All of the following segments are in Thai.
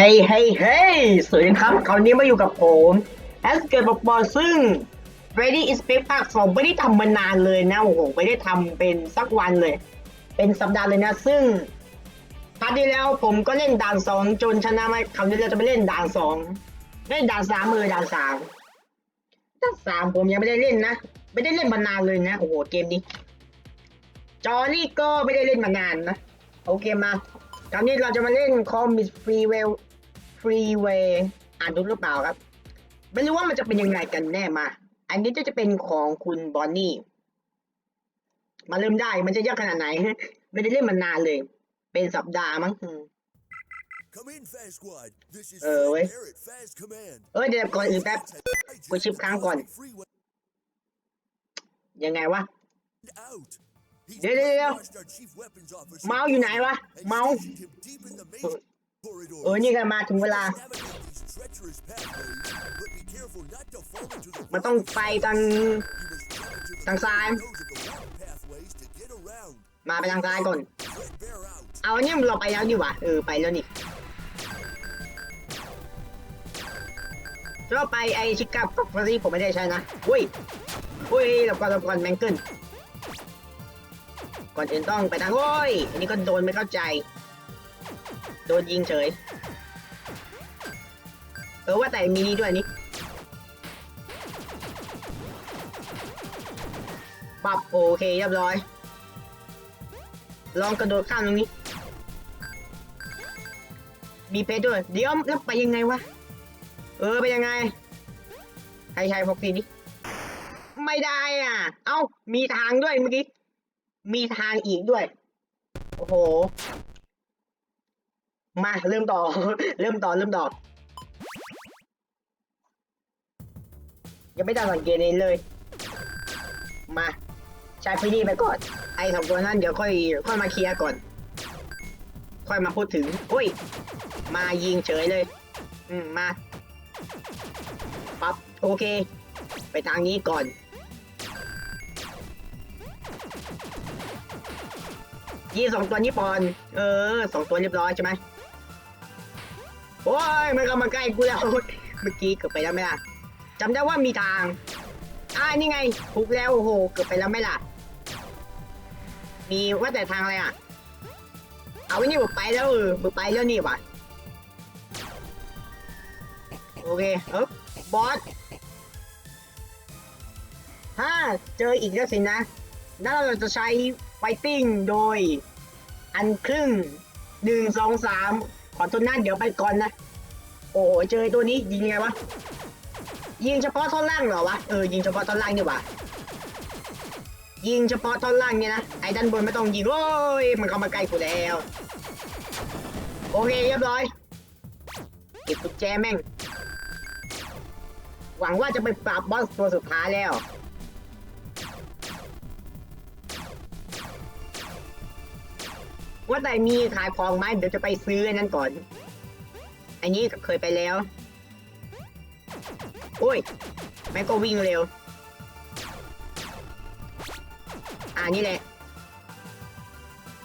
ฮ้ยเฮ้ยเฮ้ยสวัสดีครับ คราวนี้มาอยู่กับผมแอสเกตบอลซึ่ง Ready is Back ภาคสองไม่ได้ทำมานานเลยนะ โอ้โห ไม่ได้ทำเป็นสักวันเลย เป็นสัปดาห์เลยนะ ซึ่งคราวที่แล้วผมก็เล่นด่านสองจนชนะมาคราวนี้เราจะไปเล่นด่านสองเล่นด่านสามมือด่านสามด่านสามผมยังไม่ได้เล่นนะ ไม่ได้เล่นมานานเลยนะ โอ้โห เกมนี้ จอนี่ก็ไม่ได้เล่นมานานนะ โอเคมาคราวนี้เราจะมาเล่นคอมมิสฟรีเวล ฟรีเวย์อ่านถูกหรือเปล่าครับ ไม่รู้ว่ามันจะเป็นยังไงกันแน่มา อันนี้จะจะเป็นของคุณบอนนี่ มาเริ่มได้มันจะยากขนาดไหน ไม่ได้เล่นมานานเลย เป็นสัปดาห์มั้งอืม Come in, Fast Squad. This is Ờ, Fred ơi. Barrett, Fast Command. เอ้ยเดี๋ยวก่อนอื่นแป๊บกูชิปค้างก่อน Freeway ยังไงวะ out. He's เดี๋ยวเดี๋ยวเดี๋ยว brainwashed our chief weapons officer เมาส์อยู่ไหนวะ and เมา ส์ stationed him deep in the main corridor. เออนี่กันมาถึงเวลา Navigate these treacherous pathways, but be careful not to fall into the มันต้องไปทาง You must travel to the ทางซ้าย nose of the warp pathways to get around. มาไปทางซ้ายก่อน Fred Bear out. เอาอันนี้เราไปแล้วนี่หว่าเออไปแล้วนี่เราไปไอชิก้าฟอรี่ผมไม่ได้ใช้นะอุ้ยอุ้ยเราก่อนเราก่อนแมงเกิลก่อนอื่นต้องไปทางโอ้ยอันนี้ก็โดนไม่เข้าใจ โดนยิงเฉย เออว่าแต่มีนี่ด้วยนี่ปรับโอเคเรียบร้อย ลองกระโดดข้ามตรงนี้ มีเพชรด้วย เดี๋ยวแล้วไปยังไงวะ เออไปยังไงใครใช้พกทีนี้ไม่ได้อะ เอ้า มีทางด้วยเมื่อกี้ มีทางอีกด้วย โอ้โห มาเริ่มต่อ เริ่มต่อเริ่มต่อ ยังไม่ได้สังเกตเลยเลย มาใช้พี่นี่ไปก่อน ไอ้สองตัวนั้นเดี๋ยวค่อยค่อยมาเคลียร์ก่อน ค่อยมาพูดถึงอุ้ย มายิงเฉยเลย อืมมาปั๊บโอเค ไปทางนี้ก่อนยิงสองตัวนี้ปอน เออสองตัวเรียบร้อยใช่ไหม อ้ยมันกำลังใกล้กูแล้ว เมื่อกี้เกือบไปแล้วไหมล่ะจำได้ว่ามีทางอ่านี่ไงถูกแล้วโอ้โหเกือบไปแล้วไหมล่ะ มีว่าแต่ทางอะไรอะ เอาไว้นี่ผมไปแล้วเออผมไปแล้วนี่ว่ะโอเคเออบอสถ้าเจออีกแล้วสินะแล้วเราจะใช้ไฟติ้งโดย อันครึ่งหนึ่งสองสาม อตัวหน้าเดี๋ยวไปก่อนนะ โอ้โหเจอตัวนี้ยิงไงวะ ยิงเฉพาะท่อนล่างเหรอวะ เออยิงเฉพาะท่อนล่างนี่หว่า ยิงเฉพาะท่อนล่างเนี่ยนะ ไอ้ด้านบนไม่ต้องยิงโอ้ยมันเข้ามาใกล้กูแล้ว โอเคเรียบร้อยเก็บกุญแจแม่ง หวังว่าจะไปปราบบอสตัวสุดท้ายแล้ว ว่าแต่มีขายของไหมเดี๋ยวจะไปซื้ออันนั้นก่อน อันนี้เคยไปแล้ว โอ้ยแม่ก็วิ่งเร็ว อ่านี่แหละ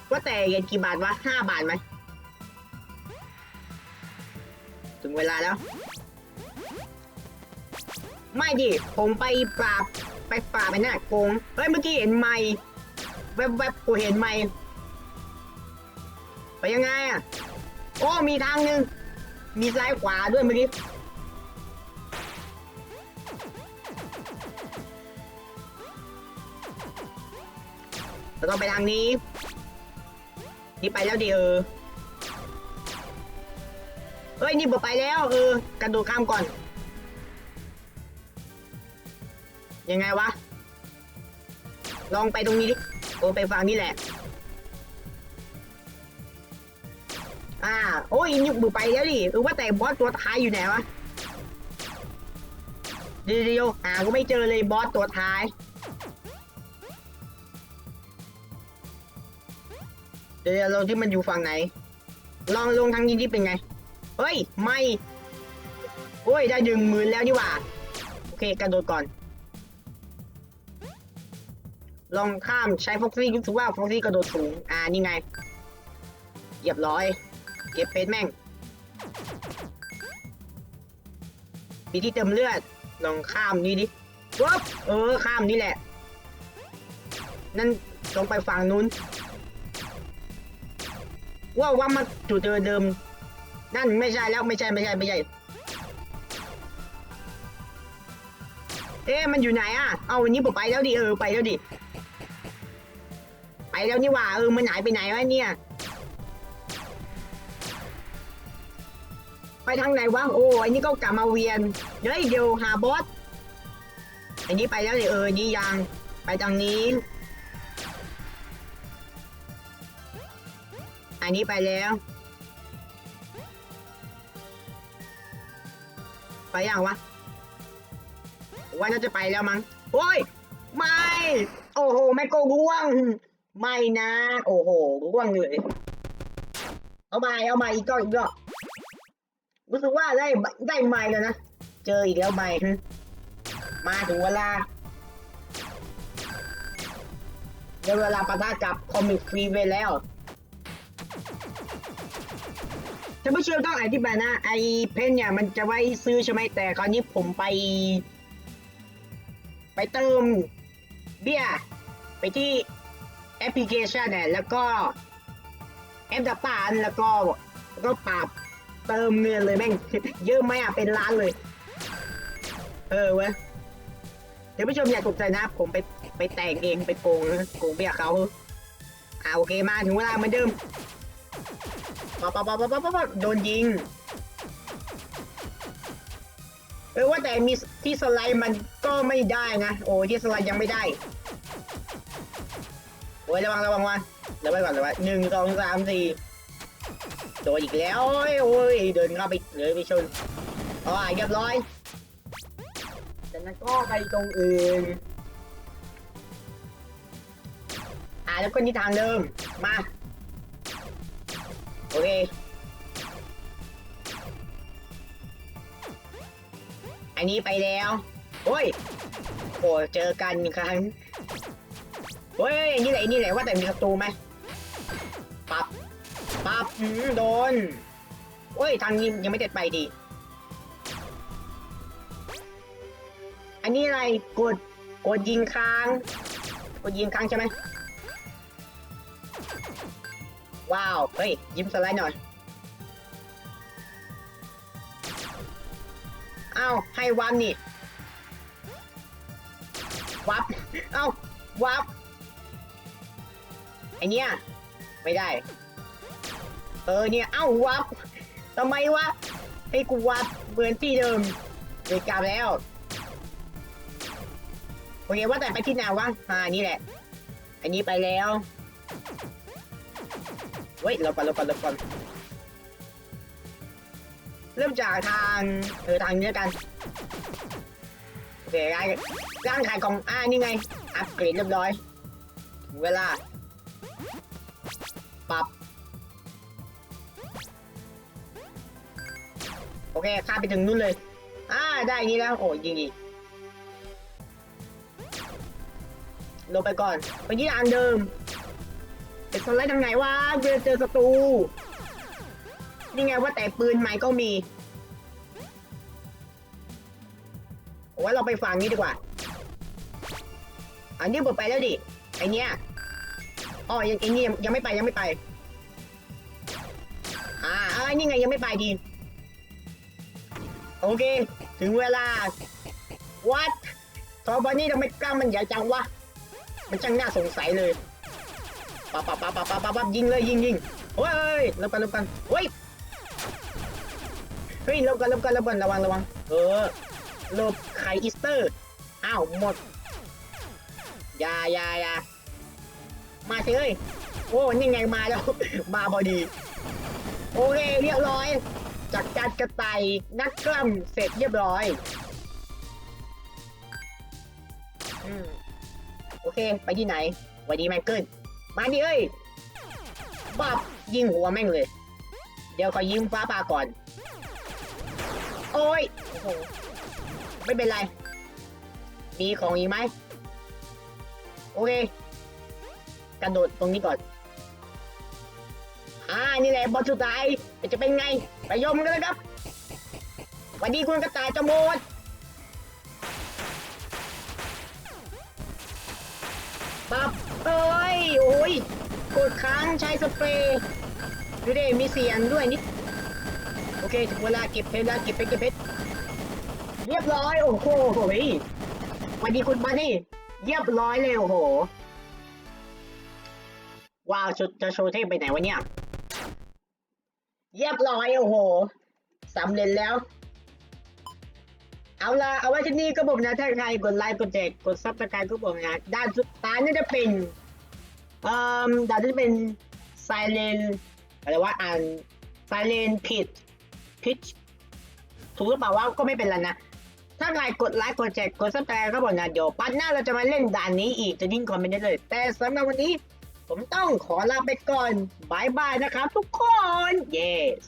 ว่าแต่เงินกี่บาทวะห้าบาทไหมถึงเวลาแล้ว ไม่ดิ ผมไปปราบ ไปปราบไปน่ะโกง เฮ้ย เมื่อกี้เห็นไม่แวบๆกูเห็นไม่ ไปยังไงอะโอ้มีทางหนึ่งมีซ้ายขวาด้วยเมื่อกี้เราต้องไปทางนี้ นี่ไปแล้วดิเออเฮ้ยนี่บอกไปแล้วเออกระโดดข้ามก่อน ยังไงวะ ลองไปตรงนี้ดิโอ้ไปฟังนี่แหละ อ่าโอ้ยนี่บุไปแล้วดิเออว่าแต่บอสตัวท้ายอยู่ไหนวะเดี๋ยวเดี๋ยวหาก็ไม่เจอเลยบอสตัวท้ายเดี๋ยวเราที่มันอยู่ฝั่งไหน ลองลงทางนี้ที่เป็นไง เฮ้ย ไม่โอ้ย ได้ดึงมื่นแล้วนี่หว่า โอเคกระโดดก่อน ลองข้ามใช้ฟ็อกซี่รู้สึกว่าฟ็อกซี่กระโดดสูง อ่า นี่ไงเรียบร้อย เก็บเพชรแม่งมีที่เติมเลือด ลองข้ามนี่ดิวับเออ ข้ามนี่แหละ นั่นลงไปฝั่งนู้น ว่าว่ามาจุดเดิม นั่นไม่ใช่แล้วไม่ใช่ไม่ใช่ไม่ใช่ เอ๊ะมันอยู่ไหนอะ เอาวันนี้ผมไปแล้วดิเออไปแล้วดิ ไปแล้วนี่ว่าเออมันหายไปไหนวะเนี่ย ไปทางไหนวะโอ้อันนี้ก็กลับมาเวียนเฮ้ยเดี๋ยวหาบอสอันนี้ไปแล้วดิเออนี่ยังไปทางนี้ อันนี้ไปแล้ว ไปยังวะว่าน่าจะไปแล้วมั้งโอ้ยไม่ โอ้โหแม่โก็ร่วง ไม่นะ โอ้โหร่วงเลย เอาใหม่เอาใหม่อีกก็อีกก็ รู้สึกว่าได้ได้ใหม่แล้วนะ เจออีกแล้วใหม่ฮึมาถึงเวลาได้เวลาปะทะกับคอมิกฟรีเวย์แล้วท่านผู้ชมต้องอธิบายนะ ไอเพนเนี่ยมันจะไว้ซื้อใช่ไหมแต่คราวนี้ผมไป ไปเติมเบี้ยไปที่แอปพลิเคชันเนี่ยแล้วก็แอปดับตานแล้วก็แล้วก็ปรับ เติมเงินเลยแม่ง เยอะไหมอะเป็นล้านเลย เออเว้ยเดี๋ยวผู้ชมอย่าตกใจนะ ผมไปไปแต่งเองไปโกงนะโกงเบี้ยเขาอ่าโอเคมาถึงเวลาเหมือนเดิมปั๊บปั๊บปั๊บปั๊บปั๊บปั๊บโดนยิงเออว่าแต่มีที่สไลด์มันก็ไม่ได้นะ โอ้ที่สไลด์ยังไม่ได้โอ้ยระวังระวังวันเดี๋ยวไปก่อนเดี๋ยวไปหนึ่งสองสามสี่ โดนอีกแล้วโอ้ยโอ้ยเดินเข้าไปเลยไปชนอ๋อเรียบร้อยจากนั้นก็ไปตรงอื่นอ่าแล้วก็นี่ทางเดิมมาโอเคอันนี้ไปแล้วโอ้ยโอ้เจอกันครั้งเฮ้ยนี่แหละนี่แหละว่าแต่มีศัตรูไหม อืมโดน โอ้ย ทางนี้ยังไม่เด็ดไปดี อันนี้อะไร กด กดยิงค้าง กดยิงค้างใช่ไหม ว้าว เฮ้ย ยิ้มสไลด์หน่อย เอ้า ให้วันนี่ วับ เอ้า วับไอเนี้ย ไม่ได้ เออเนี่ย เอ้าวับทำไมวะให้กูวับเหมือนที่เดิมเด็กลับแล้วโอเคว่าแต่ไปที่ไหนวะอ่านี่แหละ อันนี้ไปแล้วเฮ้ยเราก่อนเราก่อนเราก่อนเริ่มจากทางเออทางนี้กันโอเคร้านร้านขายกล่องอ่านี่ไง อัปเกรดเรียบร้อยถึงเวลา เคข้ามไปถึงนู้นเลย อ่าได้อย่างนี้แล้วโอ้ยิงอีกลงไปก่อนไปที่ทางเดิมเป็นสไลด์ทางไหนวะเจอเจอศัตรูนี่ไงว่าแต่ปืนใหม่ก็มีโอ้ยเราไปฝั่งนี้ดีกว่า อันนี้เปิดไปแล้วดิไอเนี้ยอ๋อยังไอนี่ยังยังไม่ไปยังไม่ไป อ่าอ่านี่ไงยังไม่ไปดี โอเค ถึงเวลา วัดทอบอนี่ทำไมกล้ามมันใหญ่จังวะ มันช่างน่าสงสัยเลยปั๊บปั๊บปั๊บปั๊บปั๊บปั๊บปั๊บยิงเลยยิงยิงโอ้ยเร็วกันเร็วกันเฮ้ยเฮ้ยเร็วกันเร็วกันเร็วกันระวังระวัง เออลบไข่อีสเตอร์ อ้าวหมดยายายามาสิเอ้ยโอ้นี่ไงมาแล้ว มาพอดี โอเคเรียบร้อย จัดการกระต่ายนักกล้ำเสร็จเรียบร้อย อืม โอเค ไปที่ไหนวัสดีแมงเกิลมาดิเอ้ยบับยิงหัวแม่งเลย เดี๋ยวขอยิงฟ้าผ่าก่อน โอ้ยโอ้โหไม่เป็นไร มีของอีกไหม โอเค กระโดดตรงนี้ก่อน อ่า นี่แหละบอลสุดท้าย จะเป็นไง ไปยมกันเลยครับ วัสดีคุณกระต่ายจมูดปับเอ้ย โอ้ยกดค้างใช้สเปรย์ดูดิมีเสียงด้วยนิด โอเคถึงเวลาเก็บเพชรแล้วเก็บเพชรเก็บเพชรเรียบร้อย โอ้โหวัสดีคุณบันนี่เรียบร้อยเลย โอ้โห ว้าวจะจะโชว์เทพไปไหนวะเนี่ย เรียบร้อยโอ้โหสำเร็จแล้ว เอาละเอาไว้ที่นี่ก็บอกนะ ถ้าใครกดไลค์กดแชร์กดซับสไครต์ก็บอกนะ ด้านสุดท้ายนี่จะเป็นเอ่อด้านที่จะเป็นไซเลนอะไรว่าอ่านไซเลนผิดพิชถูกหรือเปล่าว่าก็ไม่เป็นไรนะ ถ้าใครกดไลค์กดแชร์กดซับสไครต์ก็บอกนะเดี๋ยวปัดหน้าเราจะมาเล่นด่านนี้อีกจะดิ้งคอมเมนต์ได้เลย แต่สำหรับวันนี้ ผมต้องขอลาไปก่อนบายบายนะครับทุกคน yes